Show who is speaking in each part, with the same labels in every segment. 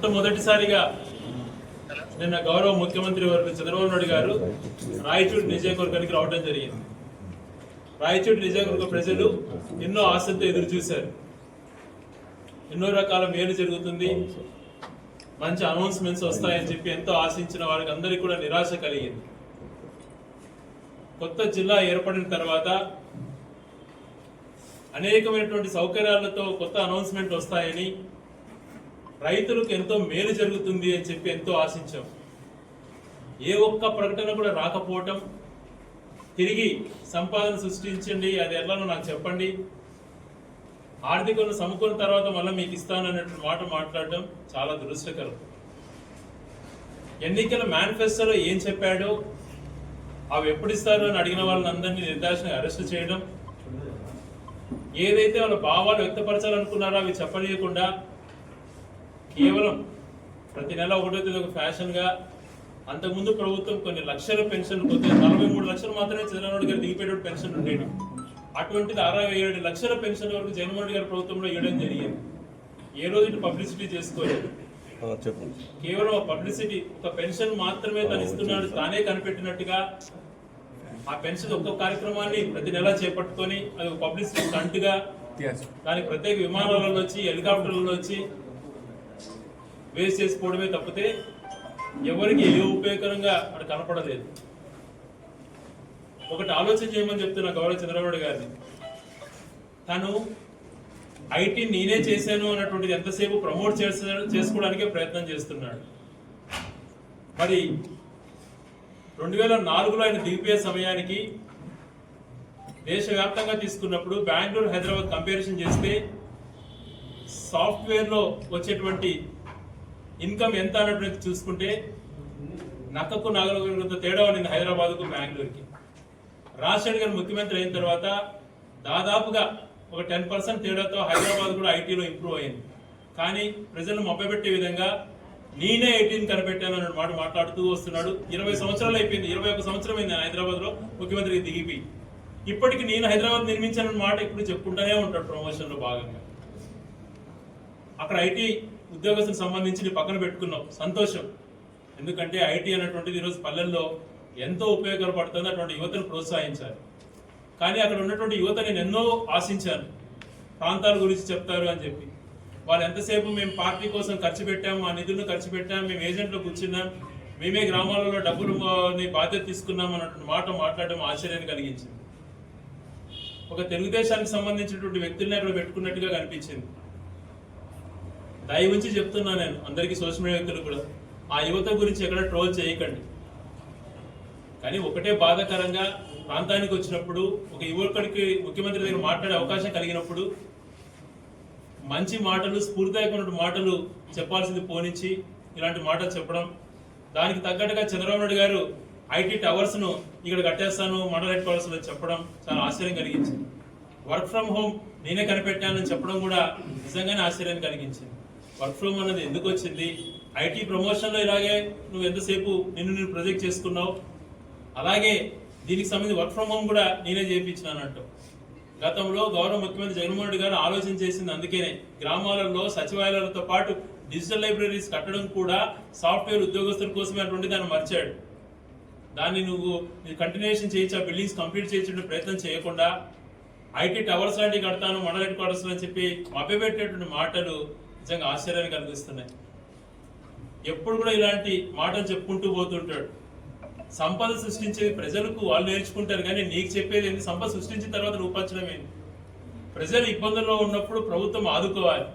Speaker 1: మొట్టమొదటిసారిగా నిన్న గౌరవ ముఖ్యమంత్రి వర్గ చంద్రబాబు నాయుడు గారు రాయచూడు నియోజకవర్గానికి రావడం జరిగింది. రాయచూడు నియోజకవర్గ ప్రజలు ఎన్నో ఆశతో ఎదురు చూశారు. ఎన్నో రకాల మేలు జరుగుతుంది. మంచి అనౌన్స్మెంట్స్ వస్తాయని చెప్పి ఎంతో ఆశించిన వారికి అందరికీ కూడా నిరాశ కలిగింది. కొత్త జిల్లా ఏర్పడిన తర్వాత అనేకమైనటువంటి సౌకర్యాలతో కొత్త అనౌన్స్మెంట్ వస్తాయని రైతులకు ఎంతో మేలు జరుగుతుంది అని చెప్పి ఎంతో ఆశించాం. ఏ ఒక్క ప్రకటన కూడా రాకపోవటం తిరిగి సంపాదన సృష్టించండి అది ఎలానో నాకు చెప్పండి. ఆర్థికను సమకూరిన తర్వాత మళ్ళీ మీకు ఇస్తాను అన్నట్టు మాట మాట్లాడడం చాలా దురదృష్టకరం. ఎన్నికల మేనిఫెస్టోలో ఏం చెప్పాడో అవి ఎప్పుడు ఇస్తారు అని అడిగిన వాళ్ళని అందరినీ నిర్దాక్షిణంగా అరెస్ట్ చేయడం. ఏదైతే వాళ్ళ భావాలు వ్యక్తపరచాలనుకున్నారో అవి చెప్పనీయకుండా కేవలం ప్రతి నెల ఒకటో తేదీ ఒక ఫ్యాషన్గా అంతకుముందు ప్రభుత్వం కొన్ని లక్షల పెన్షన్ కొద్ది నలభై మూడు లక్షలు మాత్రమే చంద్రబాబు నాయుడు గారు దిగిపోయేటువంటి పెన్షన్ ఉండేది. అటువంటిది అరవై ఏడు లక్షల పెన్షన్ వరకు జగన్మోహన్ రెడ్డి గారి ప్రభుత్వంలో ఇవ్వడం జరిగింది. ఏ రోజు ఇటు పబ్లిసిటీ చేసుకోలేదు. కేవలం ఆ పబ్లిసిటీ ఒక పెన్షన్ మాత్రమే తను ఇస్తున్నాడు తానే కనిపెట్టినట్టుగా ఆ పెన్షన్ ఒక్క కార్యక్రమాన్ని ప్రతి నెల చేపట్టుకొని అది ఒక పబ్లిసిటీ స్టంట్గా దానికి ప్రత్యేక విమానాలలో వచ్చి హెలికాప్టర్లలో వచ్చి వేస్ట్ చేసుకోవడమే తప్పితే ఎవరికి ఏ ఉపయోగకరంగా అక్కడ కనపడలేదు. ఒకటి ఆలోచన చేయమని చెప్తున్నా గౌరవ చంద్రబాబు గారిని. తను ఐటీ నేనే చేశాను అన్నటువంటిది ఎంతసేపు ప్రమోట్ చేసే చేసుకోవడానికే ప్రయత్నం చేస్తున్నాడు. మరి రెండు వేల నాలుగులో ఆయన దిగిపోయే సమయానికి దేశవ్యాప్తంగా తీసుకున్నప్పుడు బెంగళూరు హైదరాబాద్ కంపారిజన్ చేస్తే సాఫ్ట్వేర్లో వచ్చేటువంటి ఇన్కమ్ ఎంత అన్నట్టు చూసుకుంటే నక్కకు నాగలకు తేడా ఉండింది హైదరాబాద్కు బెంగళూరుకి రాజశేఖర్ గారు ముఖ్యమంత్రి అయిన తర్వాత దాదాపుగా ఒక టెన్ పర్సెంట్ తేడాతో హైదరాబాద్ కూడా ఐటీలో ఇంప్రూవ్ అయింది. కానీ ప్రజలను మభ్యపెట్టే విధంగా నేనే ఐటీని కనిపెట్టాను అన్న మాట మాట్లాడుతూ వస్తున్నాడు. ఇరవై సంవత్సరాలు అయిపోయింది. ఇరవై ఒక సంవత్సరం అయింది హైదరాబాద్లో ముఖ్యమంత్రికి దిగిపోయి. ఇప్పటికి నేను హైదరాబాద్ నిర్మించానన్న మాట ఇప్పుడు చెప్పుకుంటూనే ఉంటాడు ప్రమోషన్లో భాగంగా. అక్కడ ఐటీ ఉద్యోగస్తులకు సంబంధించి పక్కన పెట్టుకున్నావు. సంతోషం. ఎందుకంటే ఐటీ అనేటువంటిది ఈరోజు పల్లెల్లో ఎంతో ఉపయోగపడుతుంది అటువంటి యువతను ప్రోత్సహించాలి. కానీ అక్కడ ఉన్నటువంటి యువత నేను ఎన్నో ఆశించాను. ప్రాంతాల గురించి చెప్తారు అని చెప్పి. వాళ్ళు ఎంతసేపు మేము పార్టీ కోసం ఖర్చు పెట్టాము మా నిధులను ఖర్చు పెట్టాం మేము ఏజెంట్లో కూర్చున్నాం మేమే గ్రామాలలో డబ్బులు బాధ్యత తీసుకున్నాం అన్నటువంటి మాట మాట్లాడడం ఆశ్చర్యాన్ని కలిగించింది. ఒక తెలుగుదేశానికి సంబంధించినటువంటి వ్యక్తుల్ని అక్కడ పెట్టుకున్నట్టుగా కనిపించింది. దయ ఉంచి చెప్తున్నా నేను అందరికీ సోషల్ మీడియా వ్యక్తులు కూడా ఆ యువత గురించి ఎక్కడ ట్రోల్ చేయకండి. కానీ ఒకటే బాధాకరంగా ప్రాంతానికి వచ్చినప్పుడు ఒక యువకుడికి ముఖ్యమంత్రి దగ్గర మాట్లాడే అవకాశం కలిగినప్పుడు మంచి మాటలు స్ఫూర్తిదాయకమైన మాటలు చెప్పాల్సింది పోనించి ఇలాంటి మాటలు చెప్పడం దానికి తగ్గట్టుగా చంద్రబాబు నాయుడు గారు ఐటీ టవర్స్ను ఇక్కడ కట్టేస్తాను మండల హెడ్ చెప్పడం చాలా ఆశ్చర్యం కలిగించింది. వర్క్ ఫ్రమ్ హోమ్ నేనే కనిపెట్టానని చెప్పడం కూడా నిజంగానే ఆశ్చర్యాన్ని కలిగించింది. వర్క్ ఫ్రమ్ అనేది ఎందుకు వచ్చింది? ఐటీ ప్రమోషన్లో ఇలాగే నువ్వు ఎంతసేపు నిన్ను నేను ప్రొజెక్ట్ చేసుకున్నావు? అలాగే దీనికి సంబంధించి వర్క్ ఫ్రమ్ హోమ్ కూడా నేనే చేయించినానంటూ గతంలో గౌరవ ముఖ్యమంత్రి జగన్మోహన్ రెడ్డి గారు ఆలోచన చేసింది అందుకనే. గ్రామాలలో సచివాలయాలతో పాటు డిజిటల్ లైబ్రరీస్ కట్టడం కూడా సాఫ్ట్వేర్ ఉద్యోగస్తుల కోసమే అటువంటి దాన్ని మర్చాడు. దాన్ని నువ్వు కంటిన్యూషన్ చేయించి ఆ బిల్డింగ్స్ కంప్లీట్ చేయించే ప్రయత్నం చేయకుండా ఐటీ టవర్స్ లాంటివి కడతాను మండల హెడ్ క్వార్టర్స్ అని చెప్పి మభ్యపెట్టేటువంటి మాటలు నిజంగా ఆశ్చర్యాన్ని కలిగిస్తున్నాయి. ఎప్పుడు కూడా ఇలాంటి మాటలు చెప్పుకుంటూ పోతుంటాడు. సంపద సృష్టించేది ప్రజలకు వాళ్ళు నేర్చుకుంటారు కానీ నీకు చెప్పేది ఏంటి సంపద సృష్టించిన తర్వాత రూపొచ్చడం ప్రజలు ఇబ్బందుల్లో ఉన్నప్పుడు ప్రభుత్వం ఆదుకోవాలి.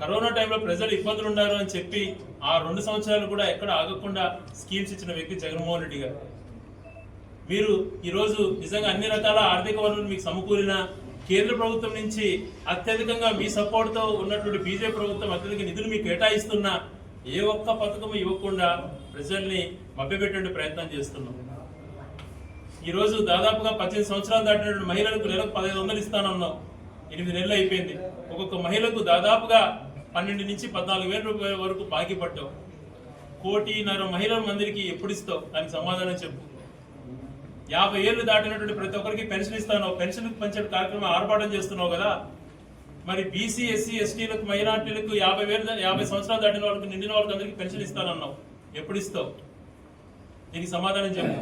Speaker 1: కరోనా టైంలో ప్రజలు ఇబ్బందులు ఉన్నారు అని చెప్పి ఆ రెండు సంవత్సరాలు కూడా ఎక్కడ ఆగకుండా స్కీమ్స్ ఇచ్చిన వ్యక్తి జగన్మోహన్ రెడ్డి గారు. మీరు ఈరోజు నిజంగా అన్ని రకాల ఆర్థిక వనరులు మీకు సమకూరిన కేంద్ర ప్రభుత్వం నుంచి అత్యధికంగా మీ సపోర్ట్తో ఉన్నటువంటి బీజేపీ ప్రభుత్వం అత్యధిక నిధులు మీకు కేటాయిస్తున్నా ఏ ఒక్క పథకం ఇవ్వకుండా ప్రజల్ని మభ్యపెట్టే ప్రయత్నం చేస్తున్నాం. ఈరోజు దాదాపుగా పద్దెనిమిది సంవత్సరాలు దాటినటువంటి మహిళలకు నెలకు పదహైదు వందలు ఇస్తానన్నాం. ఎనిమిది నెలలు అయిపోయింది. ఒక్కొక్క మహిళకు దాదాపుగా పన్నెండు నుంచి పద్నాలుగు వేల రూపాయల వరకు బాకీ పట్టావు కోటిన్నర మహిళల మందికి ఎప్పుడు ఇస్తావు? దానికి సమాధానం చెప్పు. యాభై ఏళ్ళు దాటినటువంటి ప్రతి ఒక్కరికి పెన్షన్ ఇస్తాను. పెన్షన్ పంచే కార్యక్రమం ఆర్పాటం చేస్తున్నావు కదా. మరి బీసీ ఎస్సీ ఎస్టీలకు మైనార్టీలకు యాభై వేలు యాభై సంవత్సరాలు దాటిన వాళ్ళకి నిండిన వాళ్ళకి అందరికీ పెన్షన్ ఇస్తానన్నావు. ఎప్పుడు ఇస్తావు? దీనికి సమాధానం చెప్పు.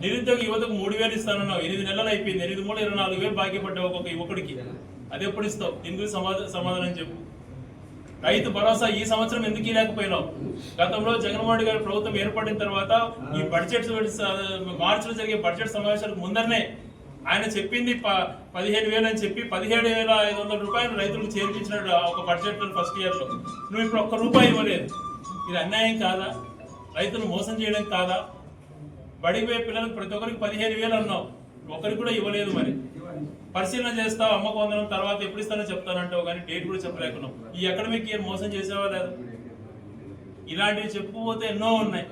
Speaker 1: నిరుద్యోగ యువతకు మూడు వేలు ఇస్తానన్నావు. ఎనిమిది నెలలు అయిపోయింది. ఎనిమిది మూడు ఇరవై నాలుగు వేలు బాకీ పడ్డావు ఒక్కొక్క యువకుడికి. అది ఎప్పుడు ఇస్తావు? దీని గురించి సమాధానం సమాధానం చెప్పు. రైతు భరోసా ఈ సంవత్సరం ఎందుకు ఇవ్వలేకపోయినావు? గతంలో జగన్మోహన్ రెడ్డి గారి ప్రభుత్వం ఏర్పడిన తర్వాత ఈ బడ్జెట్ మార్చిలో జరిగే బడ్జెట్ సమావేశాలకు ముందరనే ఆయన చెప్పింది ప- పదిహేను వేలు అని చెప్పి పదిహేడు వేల ఐదు వందల రూపాయలు రైతులకు చేర్పించినాడు ఆ ఒక బడ్జెట్ ఫస్ట్ ఇయర్లో. నువ్వు ఇప్పుడు ఒక్క రూపాయి ఇవ్వలేదు. ఇది అన్యాయం కాదా? రైతులు మోసం చేయడం కాదా? బడికి పోయే పిల్లలకు ప్రతి ఒక్కరికి పదిహేను వేలు అన్నావు. ఒకరికి కూడా ఇవ్వలేదు మరి. పరిశీలన చేస్తావు అమ్మకు వందనం తర్వాత ఎప్పుడు ఇస్తానో చెప్తానంటావు కానీ డేట్ కూడా చెప్పలేకున్నావు. ఈ అకాడమిక్ ఇయర్ మోసం చేసావా లేదు? ఇలాంటివి చెప్పుకోతే ఎన్నో ఉన్నాయి.